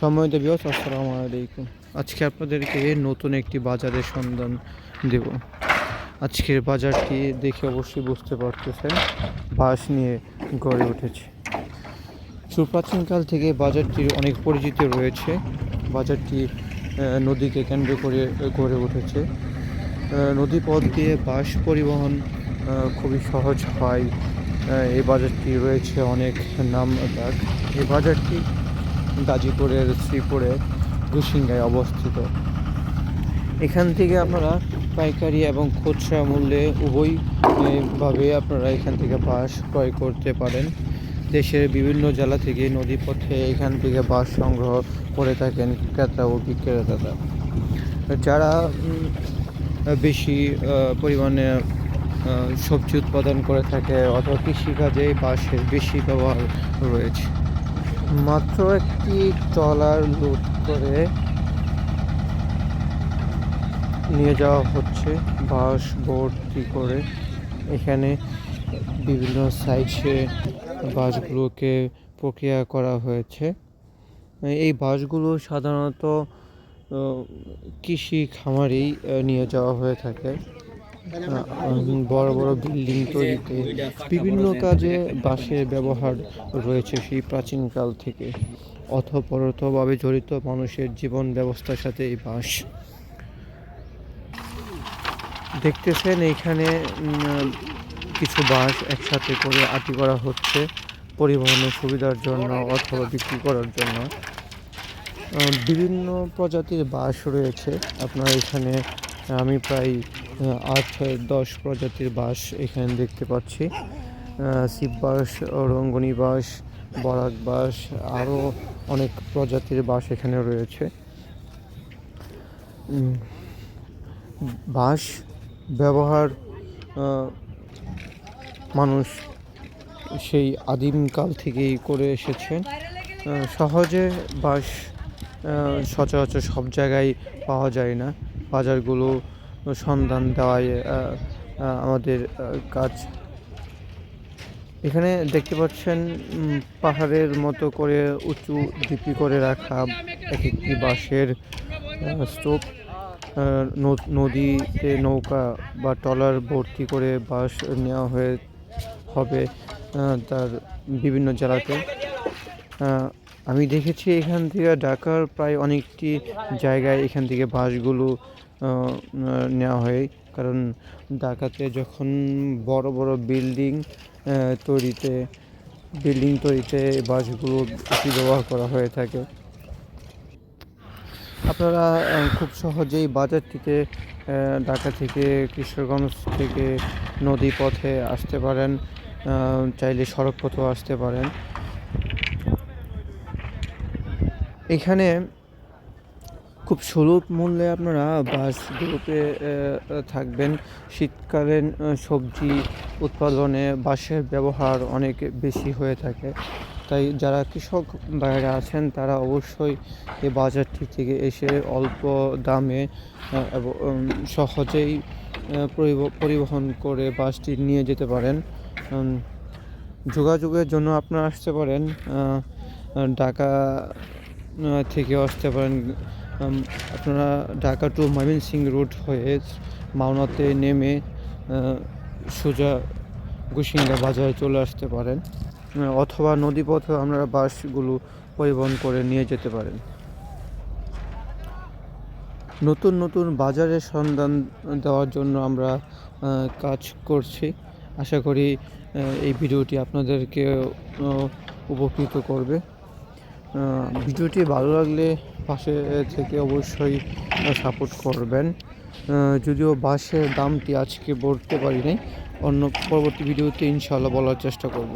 সময় দেবী আসসালামু আলাইকুম। আজকে আপনাদেরকে নতুন একটি বাজারের সন্ধান দেব। আজকের বাজারটি দেখে অবশ্যই বুঝতে পারতেছেন বাঁশ নিয়ে গড়ে উঠেছে। সুপ্রাচীনকাল থেকে বাজারটির অনেক পরিচিত রয়েছে। বাজারটি নদীকে কেন্দ্র করে গড়ে উঠেছে। আহ, নদী পথ দিয়ে বাঁশ পরিবহন খুবই সহজ হয়। এই বাজারটি রয়েছে অনেক নাম ডাক এই বাজারটি গাজীপুরের শ্রীপুরে গুসিঙ্গায় অবস্থিত। এখান থেকে আপনারা পাইকারি এবং খুচরা মূল্যে উভয় এ, ভাবে আপনারা এখান থেকে বাঁশ ক্রয় করতে পারেন। দেশের বিভিন্ন জেলা থেকে নদীপথে এখান থেকে বাঁশ সংগ্রহ করে থাকেন ক্রেতা ও বিক্রেতারা। যারা বেশি পরিমাণে সবজি উৎপাদন করে থাকে অথবা কৃষিকাজে বাঁশের বেশি ব্যবহার রয়েছে। মাত্র একটি ট্রলার লোড করে নিয়ে যাওয়া হচ্ছে। বাঁশ ভর্তি করে? এখানে বিভিন্ন সাইজে বাঁশগুলোকে প্রক্রিয়া করা হয়েছে। এই বাঁশগুলো সাধারণত কৃষি খামারেই নিয়ে যাওয়া হয়ে থাকে। বড় বড় বিল্ডিং তৈরিতে বিভিন্ন কাজে বাঁশের ব্যবহার রয়েছে সেই প্রাচীনকাল থেকে। অথপরতভাবে জড়িত মানুষের জীবন ব্যবস্থার সাথে এই বাঁশ। দেখতেছেন এইখানে কিছু বাঁশ একসাথে করে আটি করা হচ্ছে পরিবহনের সুবিধার জন্য অথবা বিক্রি করার জন্য। বিভিন্ন প্রজাতির বাঁশ রয়েছে। আপনার এখানে আমি প্রায় আট দশ প্রজাতির বাঁশ এখানে দেখতে পাচ্ছি। শিব বাঁশ রঙ্গনি বাঁশ বরাক বাঁশ আরও অনেক প্রজাতির বাঁশ এখানে রয়েছে। বাঁশ ব্যবহার মানুষ সেই আদিমকাল থেকেই করে এসেছে। আহ, সহজে আহ, সচরাচর সব জায়গায় পাওয়া যায় না। বাজারগুলো সন্ধান দেওয়াই আমাদের কাজ। এখানে দেখতে পাচ্ছেন পাহাড়ের মতো করে উঁচু ডিপি করে রাখা এক একটি বাঁশের ন- নদীতে নৌকা বা ট্রলার ভর্তি করে বাঁশ নেওয়া হয়ে, হবে তার বিভিন্ন জেলাতে। আমি দেখেছি এখান থেকে ঢাকার প্রায় অনেকটি জায়গায় এখান থেকে বাসগুলো নেওয়া হয়। কারণ ঢাকাতে যখন বড় বড় বিল্ডিং তৈরিতে বিল্ডিং তৈরিতে বাসগুলো বেশি ব্যবহার করা হয়ে থাকে। আপনারা খুব সহজেই বাজারটিতে ঢাকা থেকে কিশোরগঞ্জ থেকে নদী পথে আসতে পারেন চাইলে সড়ক পথেও আসতে পারেন। এখানে খুব সুলভ মূল্যে আপনারা বাস গ্রুপে থাকবেন। শীতকালীন সবজি উৎপাদনে বাঁশের ব্যবহার অনেক বেশি হয়ে থাকে। তাই যারা কৃষক বাইরে আছেন, তারা অবশ্যই এই বাজারটি থেকে এসে অল্প দামে এবং সহজেই পরিবহন করে বাসটি নিয়ে যেতে পারেন। যোগাযোগের জন্য আপনারা আসতে পারেন ঢাকা থেকে আসতে পারেন। আপনারা ঢাকা টু ময়মনসিংহ রুট হয়ে মাওনাতে নেমে সোজা গুসিঙ্গা বাজারে চলে আসতে পারেন অথবা নদীপথে আপনারা বাসগুলো পরিবহন করে নিয়ে যেতে পারেন। নতুন নতুন বাজারের সন্ধান দেওয়ার জন্য আমরা কাজ করছি। আশা করি এই ভিডিওটি আপনাদেরকে উপকৃত করবে। ভিডিওটি ভালো লাগলে পাশে থেকে অবশ্যই সাপোর্ট করবেন। যদিও বাসের দামটি আজকে বলতে পারি নাই, অন্য পরবর্তী ভিডিওতে ইনশাআল্লাহ বলার চেষ্টা করব।